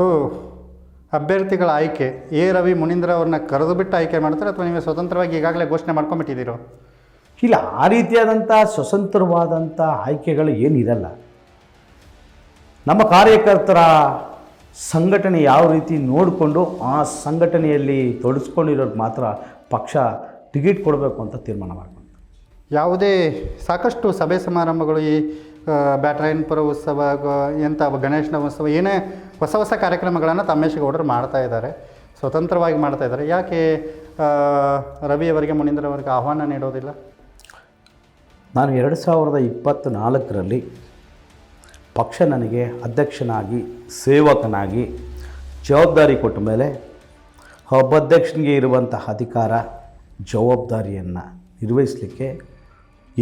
So ಅಭ್ಯರ್ಥಿಗಳ ಆಯ್ಕೆ A. Ravi ಮುನೀಂದ್ರ ಅವ್ರನ್ನ ಕರೆದು ಬಿಟ್ಟು ಆಯ್ಕೆ ಮಾಡ್ತಾರೆ ಅಥವಾ ನೀವೇ ಸ್ವತಂತ್ರವಾಗಿ ಈಗಾಗಲೇ ಘೋಷಣೆ ಮಾಡ್ಕೊಂಬಿಟ್ಟಿದ್ದೀರೋ ಇಲ್ಲ ಆ ರೀತಿಯಾದಂಥ ಸ್ವತಂತ್ರವಾದಂಥ ಆಯ್ಕೆಗಳು ಏನಿರಲ್ಲ ನಮ್ಮ ಕಾರ್ಯಕರ್ತರ ಸಂಘಟನೆ ಯಾವ ರೀತಿ ನೋಡಿಕೊಂಡು ಆ ಸಂಘಟನೆಯಲ್ಲಿ ತೊಡಗಿಸ್ಕೊಂಡಿರೋರು ಮಾತ್ರ ಪಕ್ಷ ಟಿಕೆಟ್ ಕೊಡಬೇಕು ಅಂತ ತೀರ್ಮಾನ ಮಾಡ್ಕೊಂಡು ಯಾವುದೇ ಸಾಕಷ್ಟು ಸಭೆ ಸಮಾರಂಭಗಳು ಈ ಬ್ಯಾಟ್ರಾಯನ್ಪುರ ಉತ್ಸವ ಎಂಥ ಗಣೇಶನ ಉತ್ಸವ ಏನೇ ಹೊಸ ಹೊಸ ಕಾರ್ಯಕ್ರಮಗಳನ್ನು ತಮ್ಮೇಶಗೌಡರು ಮಾಡ್ತಾ ಇದ್ದಾರೆ, ಸ್ವತಂತ್ರವಾಗಿ ಮಾಡ್ತಾ ಇದ್ದಾರೆ. ಯಾಕೆ ರವಿಯವರಿಗೆ ರವಿ ಅವರಿಗೆ ಮುನೀಂದ್ರ ಅವರಿಗೆ ಆಹ್ವಾನ ನೀಡೋದಿಲ್ಲ? ನಾನು ಎರಡು ಸಾವಿರದ ಇಪ್ಪತ್ತ್ನಾಲ್ಕರಲ್ಲಿ ಪಕ್ಷ ನನಗೆ ಅಧ್ಯಕ್ಷನಾಗಿ, ಸೇವಕನಾಗಿ, ಜವಾಬ್ದಾರಿ ಕೊಟ್ಟ ಮೇಲೆ ಒಬ್ಬ ಅಧ್ಯಕ್ಷನಿಗೆ ಇರುವಂತಹ ಅಧಿಕಾರ, ಜವಾಬ್ದಾರಿಯನ್ನು ನಿರ್ವಹಿಸಲಿಕ್ಕೆ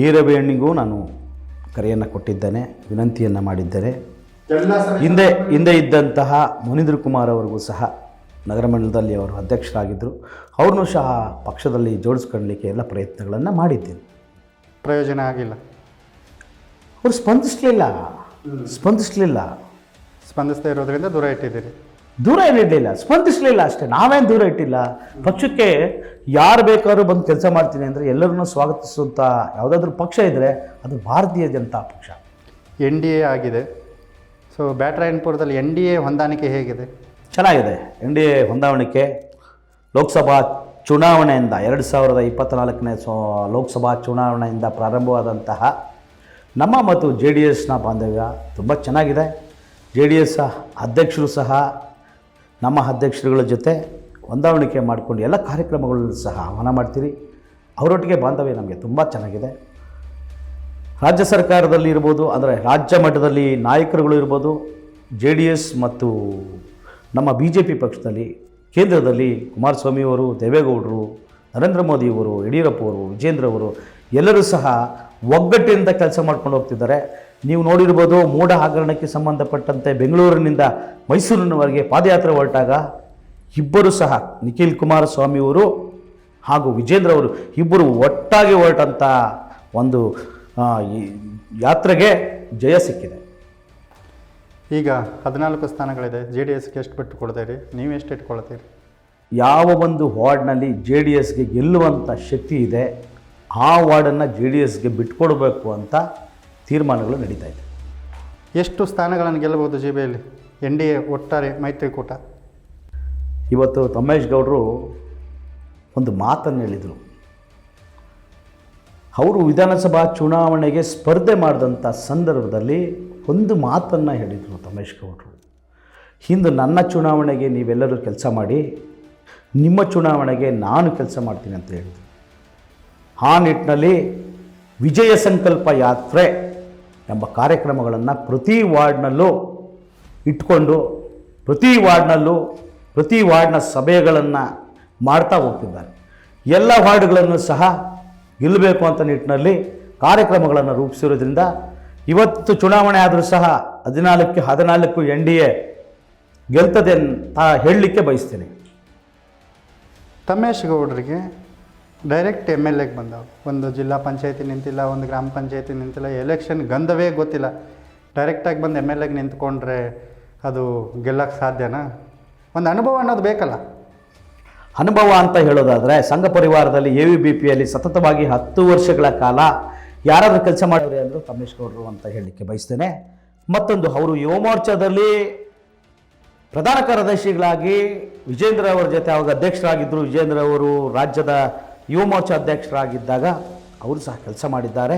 ಈರವೇಣಿಗೂ ನಾನು ಕರೆಯನ್ನು ಕೊಟ್ಟಿದ್ದೇನೆ, ವಿನಂತಿಯನ್ನು ಮಾಡಿದ್ದೇನೆ. ಹಿಂದೆ ಹಿಂದೆ ಇದ್ದಂತಹ ಮುನೀಂದ್ರ ಕುಮಾರ್ ಅವರಿಗೂ ಸಹ ನಗರ ಮಂಡಲದಲ್ಲಿ ಅವರು ಅಧ್ಯಕ್ಷರಾಗಿದ್ದರು. ಅವ್ರನ್ನೂ ಸಹ ಪಕ್ಷದಲ್ಲಿ ಜೋಡಿಸ್ಕೊಳ್ಳಲಿಕ್ಕೆ ಎಲ್ಲ ಪ್ರಯತ್ನಗಳನ್ನು ಮಾಡಿದ್ದೇನೆ. ಪ್ರಯೋಜನ ಆಗಿಲ್ಲ. ಅವರು ಸ್ಪಂದಿಸಲಿಲ್ಲ ಸ್ಪಂದಿಸಲಿಲ್ಲ. ಸ್ಪಂದಿಸದೇ ಇರೋದ್ರಿಂದ ದೂರ ಇಟ್ಟಿದ್ದೀರಿ. ದೂರ ಏನಿರಲಿಲ್ಲ ಸ್ಪಂದಿಸಲಿಲ್ಲ ಅಷ್ಟೇ. ನಾವೇನು ದೂರ ಇಟ್ಟಿಲ್ಲ. ಪಕ್ಷಕ್ಕೆ ಯಾರು ಬೇಕಾದ್ರೂ ಬಂದು ಕೆಲಸ ಮಾಡ್ತೀನಿ ಅಂದರೆ ಎಲ್ಲರನ್ನೂ ಸ್ವಾಗತಿಸುವಂಥ ಯಾವುದಾದ್ರೂ ಪಕ್ಷ ಇದ್ದರೆ ಅದು Bharatiya Janata Paksha. N D A ಆಗಿದೆ. ಸೊ ಬ್ಯಾಟ್ರಾಯನ್ಪುರದಲ್ಲಿ ಎನ್ ಡಿ ಎ ಹೊಂದಾಣಿಕೆ ಹೇಗಿದೆ? ಚೆನ್ನಾಗಿದೆ. ಎನ್ ಡಿ ಎ ಹೊಂದಾಣಿಕೆ. ಲೋಕಸಭಾ ಚುನಾವಣೆಯಿಂದ ಎರಡು ಸಾವಿರದ ಇಪ್ಪತ್ತ್ನಾಲ್ಕನೇ ಸೊ, ಲೋಕಸಭಾ ಚುನಾವಣೆಯಿಂದ ಪ್ರಾರಂಭವಾದಂತಹ ನಮ್ಮ ಮತ್ತು ಜೆ ಡಿ ಎಸ್ನ ಬಾಂಧವ್ಯ ತುಂಬ ಚೆನ್ನಾಗಿದೆ. ಜೆ ಡಿ ಎಸ್ ಅಧ್ಯಕ್ಷರು ಸಹ, ನಮ್ಮ ಅಧ್ಯಕ್ಷರುಗಳ ಜೊತೆ ಹೊಂದಾವಣಿಕೆ ಮಾಡಿಕೊಂಡು ಎಲ್ಲ ಕಾರ್ಯಕ್ರಮಗಳನ್ನು ಸಹ ಆಹ್ವಾನ ಮಾಡ್ತೀರಿ. ಅವರೊಟ್ಟಿಗೆ ಬಾಂಧವ್ಯ ನಮಗೆ ತುಂಬ ಚೆನ್ನಾಗಿದೆ. ರಾಜ್ಯ ಸರ್ಕಾರದಲ್ಲಿ ಇರ್ಬೋದು, ಅಂದರೆ ರಾಜ್ಯ ಮಟ್ಟದಲ್ಲಿ ನಾಯಕರುಗಳು ಇರ್ಬೋದು, ಜೆ ಡಿ ಎಸ್ ಮತ್ತು ನಮ್ಮ ಬಿ ಜೆ ಪಿ ಪಕ್ಷದಲ್ಲಿ, ಕೇಂದ್ರದಲ್ಲಿ ಕುಮಾರಸ್ವಾಮಿಯವರು ದೇವೇಗೌಡರು, ನರೇಂದ್ರ ಮೋದಿಯವರು ಯಡಿಯೂರಪ್ಪವರು ವಿಜೇಂದ್ರ ಅವರು, ಎಲ್ಲರೂ ಸಹ ಒಗ್ಗಟ್ಟಿನಿಂದ ಕೆಲಸ ಮಾಡ್ಕೊಂಡು ಹೋಗ್ತಿದ್ದಾರೆ. ನೀವು ನೋಡಿರ್ಬೋದು ಮೂಢ ಹಗರಣಕ್ಕೆ ಸಂಬಂಧಪಟ್ಟಂತೆ ಬೆಂಗಳೂರಿನಿಂದ ಮೈಸೂರಿನವರೆಗೆ ಪಾದಯಾತ್ರೆ ಹೊರಟಾಗ ಇಬ್ಬರು ಸಹ, ನಿಖಿಲ್ ಕುಮಾರಸ್ವಾಮಿಯವರು ಹಾಗೂ ವಿಜೇಂದ್ರ ಅವರು, ಇಬ್ಬರು ಒಟ್ಟಾಗಿ ಹೊರಟಂಥ ಒಂದು ಈ ಯಾತ್ರೆಗೆ ಜಯ ಸಿಕ್ಕಿದೆ. ಈಗ ಹದಿನಾಲ್ಕು ಸ್ಥಾನಗಳಿದೆ. ಜೆ ಡಿ ಎಸ್ಗೆ ಎಷ್ಟು ಬಿಟ್ಟು ಕೊಡ್ತೀರಿ? ನೀವು ಎಷ್ಟು ಇಟ್ಕೊಳ್ತೀರಿ? ಯಾವ ಒಂದು ವಾರ್ಡ್ನಲ್ಲಿ ಜೆ ಡಿ ಎಸ್ಗೆ ಗೆಲ್ಲುವಂಥ ಶಕ್ತಿ ಇದೆ ಆ ವಾರ್ಡನ್ನು ಜೆ ಡಿ ಎಸ್ಗೆ ಬಿಟ್ಕೊಡ್ಬೇಕು ಅಂತ ತೀರ್ಮಾನಗಳು ನಡೀತಾ ಇದೆ. ಎಷ್ಟು ಸ್ಥಾನಗಳನ್ನು ಗೆಲ್ಲಬಹುದು ಜಿ ಬಿಯಲ್ಲಿ ಎನ್ ಡಿ ಎ ಒಟ್ಟಾರೆ ಮೈತ್ರಿಕೂಟ? ಇವತ್ತು ತಮ್ಮೇಶ್ ಗೌಡರು ಒಂದು ಮಾತನ್ನು ಹೇಳಿದರು. ಅವರು ವಿಧಾನಸಭಾ ಚುನಾವಣೆಗೆ ಸ್ಪರ್ಧೆ ಮಾಡಿದಂಥ ಸಂದರ್ಭದಲ್ಲಿ ಒಂದು ಮಾತನ್ನು ಹೇಳಿದರು ತಮೇಶ್ ಗೌಡರು. ಹಿಂದೆ ನನ್ನ ಚುನಾವಣೆಗೆ ನೀವೆಲ್ಲರೂ ಕೆಲಸ ಮಾಡಿ, ನಿಮ್ಮ ಚುನಾವಣೆಗೆ ನಾನು ಕೆಲಸ ಮಾಡ್ತೀನಿ ಅಂತ ಹೇಳಿದರು. ಆ ನಿಟ್ಟಿನಲ್ಲಿ ವಿಜಯ ಸಂಕಲ್ಪ ಯಾತ್ರೆ ಎಂಬ ಕಾರ್ಯಕ್ರಮಗಳನ್ನು ಪ್ರತಿ ವಾರ್ಡ್ನಲ್ಲೂ ಇಟ್ಕೊಂಡು, ಪ್ರತಿ ವಾರ್ಡ್ನಲ್ಲೂ, ಪ್ರತಿ ವಾರ್ಡ್ನ ಸಭೆಗಳನ್ನು ಮಾಡ್ತಾ ಹೋಗ್ತಿದ್ದಾರೆ. ಎಲ್ಲ ವಾರ್ಡ್ಗಳನ್ನು ಸಹ ಗೆಲ್ಲಬೇಕು ಅಂತ ನಿಟ್ಟಿನಲ್ಲಿ ಕಾರ್ಯಕ್ರಮಗಳನ್ನು ರೂಪಿಸಿರೋದ್ರಿಂದ ಇವತ್ತು ಚುನಾವಣೆ ಆದರೂ ಸಹ ಹದಿನಾಲ್ಕು ಹದಿನಾಲ್ಕು ಎನ್ ಡಿ ಎ ಗೆಲ್ತದೆ ಅಂತ ಹೇಳಲಿಕ್ಕೆ ಬಯಸ್ತೀನಿ. ತಮೇಶ್ ಗೌಡರಿಗೆ ಡೈರೆಕ್ಟ್ ಎಂ ಎಲ್ ಎಗೆ ಬಂದವರು ಒಂದು ಜಿಲ್ಲಾ ಪಂಚಾಯತಿ ನಿಂತಿಲ್ಲ, ಒಂದು ಗ್ರಾಮ ಪಂಚಾಯತಿ ನಿಂತಿಲ್ಲ ಎಲೆಕ್ಷನ್ ಗಂಧವೇ ಗೊತ್ತಿಲ್ಲ. ಡೈರೆಕ್ಟಾಗಿ ಬಂದು ಎಂ ಎಲ್ ಎಗೆ ನಿಂತ್ಕೊಂಡ್ರೆ ಅದು ಗೆಲ್ಲಕ್ಕೆ ಸಾಧ್ಯನಾ? ಒಂದು ಅನುಭವ ಅನ್ನೋದು ಬೇಕಲ್ಲ. ಅನುಭವ ಅಂತ ಹೇಳೋದಾದರೆ ಸಂಘ ಪರಿವಾರದಲ್ಲಿ ಎ ವಿ ಬಿ ಪಿಯಲ್ಲಿ ಸತತವಾಗಿ ಹತ್ತು ವರ್ಷಗಳ ಕಾಲ ಯಾರಾದರೂ ಕೆಲಸ ಮಾಡಿದ್ರೆ ಅಂದರು ತಮ್ಮೇಶ್ ಗೌಡರು ಅಂತ ಹೇಳಲಿಕ್ಕೆ ಬಯಸ್ತೇನೆ. ಮತ್ತೊಂದು, ಅವರು ಯುವ ಮೋರ್ಚಾದಲ್ಲಿ ಪ್ರಧಾನ ಕಾರ್ಯದರ್ಶಿಗಳಾಗಿ ವಿಜೇಂದ್ರ ಅವರ ಜೊತೆ ಅವಾಗ ಅಧ್ಯಕ್ಷರಾಗಿದ್ದರು ವಿಜೇಂದ್ರ ಅವರು ರಾಜ್ಯದ ಯುವ ಮೋರ್ಚಾ ಅಧ್ಯಕ್ಷರಾಗಿದ್ದಾಗ ಅವರು ಸಹ ಕೆಲಸ ಮಾಡಿದ್ದಾರೆ.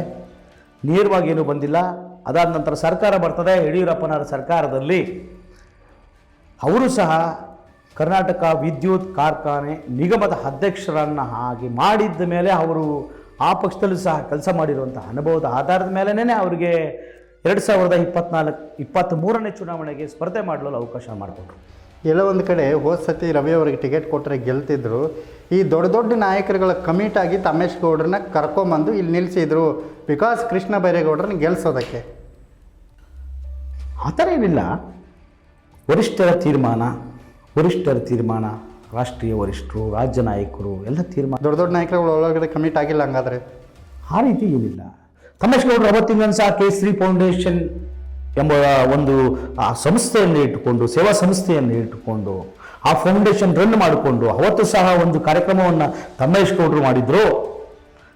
ನೇರವಾಗಿ ಏನೂ ಬಂದಿಲ್ಲ. ಅದಾದ ನಂತರ ಸರ್ಕಾರ ಬರ್ತದೆ. ಯಡಿಯೂರಪ್ಪನವರ ಸರ್ಕಾರದಲ್ಲಿ ಅವರು ಸಹ ಕರ್ನಾಟಕ ವಿದ್ಯುತ್ ಕಾರ್ಖಾನೆ ನಿಗಮದ ಅಧ್ಯಕ್ಷರನ್ನು ಹಾಗೆ ಮಾಡಿದ್ದ ಮೇಲೆ ಅವರು ಆ ಪಕ್ಷದಲ್ಲೂ ಸಹ ಕೆಲಸ ಮಾಡಿರುವಂಥ ಅನುಭವದ ಆಧಾರದ ಮೇಲೇ ಅವರಿಗೆ ಎರಡು ಸಾವಿರದ ಇಪ್ಪತ್ನಾಲ್ಕು ಇಪ್ಪತ್ತ್ಮೂರನೇ ಚುನಾವಣೆಗೆ ಸ್ಪರ್ಧೆ ಮಾಡಲು ಅವಕಾಶ ಮಾಡಿಕೊಟ್ರು ಎಲ್ಲೋ ಒಂದು ಕಡೆ ಹೋದ ಸತಿ ರವಿ ಅವರಿಗೆ ಟಿಕೆಟ್ ಕೊಟ್ಟರೆ ಗೆಲ್ತಿದ್ರು. ಈ ದೊಡ್ಡ ದೊಡ್ಡ ನಾಯಕರುಗಳ ಕಮಿಟ್ ಆಗಿ ತಮೇಶ್ ಗೌಡ್ರನ್ನ ಕರ್ಕೊಂಬಂದು ಇಲ್ಲಿ ನಿಲ್ಲಿಸಿದ್ರು ಬಿಕಾಸ್ ಕೃಷ್ಣ ಬೈರೇಗೌಡ್ರನ್ನ ಗೆಲ್ಸೋದಕ್ಕೆ. ಆ ಥರ ಏನಿಲ್ಲ. ವರಿಷ್ಠರ ತೀರ್ಮಾನ ವರಿಷ್ಠರ ತೀರ್ಮಾನ ರಾಷ್ಟ್ರೀಯ ವರಿಷ್ಠರು ರಾಜ್ಯ ನಾಯಕರು ಎಲ್ಲ ತೀರ್ಮಾನ. ದೊಡ್ಡ ದೊಡ್ಡ ನಾಯಕರುಗಳು ಒಳಗಡೆ ಕಮಿಟ್ ಆಗಿಲ್ಲ ಹಂಗಾದ್ರೆ. ಆ ರೀತಿ ಏನಿಲ್ಲ. ತಮ್ಮೇಶ್ಗೌಡರು ಅವತ್ತಿಂದ ಅವತ್ತಿನ ಸಹ ಕೇಸರಿ ಫೌಂಡೇಶನ್ ಎಂಬ ಒಂದು ಆ ಸಂಸ್ಥೆಯನ್ನು ಇಟ್ಟುಕೊಂಡು ಸೇವಾ ಸಂಸ್ಥೆಯನ್ನು ಇಟ್ಟುಕೊಂಡು ಆ ಫೌಂಡೇಶನ್ ರನ್ ಮಾಡಿಕೊಂಡು ಅವತ್ತು ಸಹ ಒಂದು ಕಾರ್ಯಕ್ರಮವನ್ನು ತಮ್ಮೇಶ್ ಗೌಡ್ರು ಮಾಡಿದ್ರು.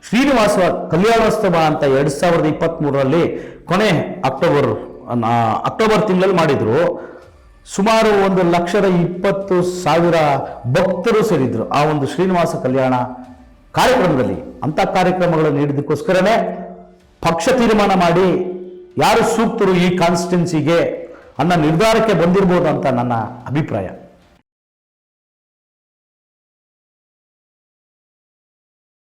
ಶ್ರೀನಿವಾಸ ಕಲ್ಯಾಣೋತ್ಸವ ಅಂತ ಎರಡು ಸಾವಿರದ ಇಪ್ಪತ್ತ್ಮೂರರಲ್ಲಿ ಕೊನೆ ಅಕ್ಟೋಬರ್ ಅಕ್ಟೋಬರ್ ತಿಂಗಳಲ್ಲಿ ಮಾಡಿದ್ರು. ಸುಮಾರು ಒಂದು ಲಕ್ಷದ ಇಪ್ಪತ್ತು ಸಾವಿರ ಭಕ್ತರು ಸೇರಿದ್ರು ಆ ಒಂದು ಶ್ರೀನಿವಾಸ ಕಲ್ಯಾಣ ಕಾರ್ಯಕ್ರಮದಲ್ಲಿ. ಅಂಥ ಕಾರ್ಯಕ್ರಮಗಳನ್ನು ನೀಡಿದ್ದಕ್ಕೋಸ್ಕರನೇ ಪಕ್ಷ ತೀರ್ಮಾನ ಮಾಡಿ ಯಾರು ಸೂಕ್ತರು ಈ ಕಾನ್ಸ್ಟಿಟ್ಯುನ್ಸಿಗೆ ಅನ್ನೋ ನಿರ್ಧಾರಕ್ಕೆ ಬಂದಿರ್ಬೋದು ಅಂತ ನನ್ನ ಅಭಿಪ್ರಾಯ.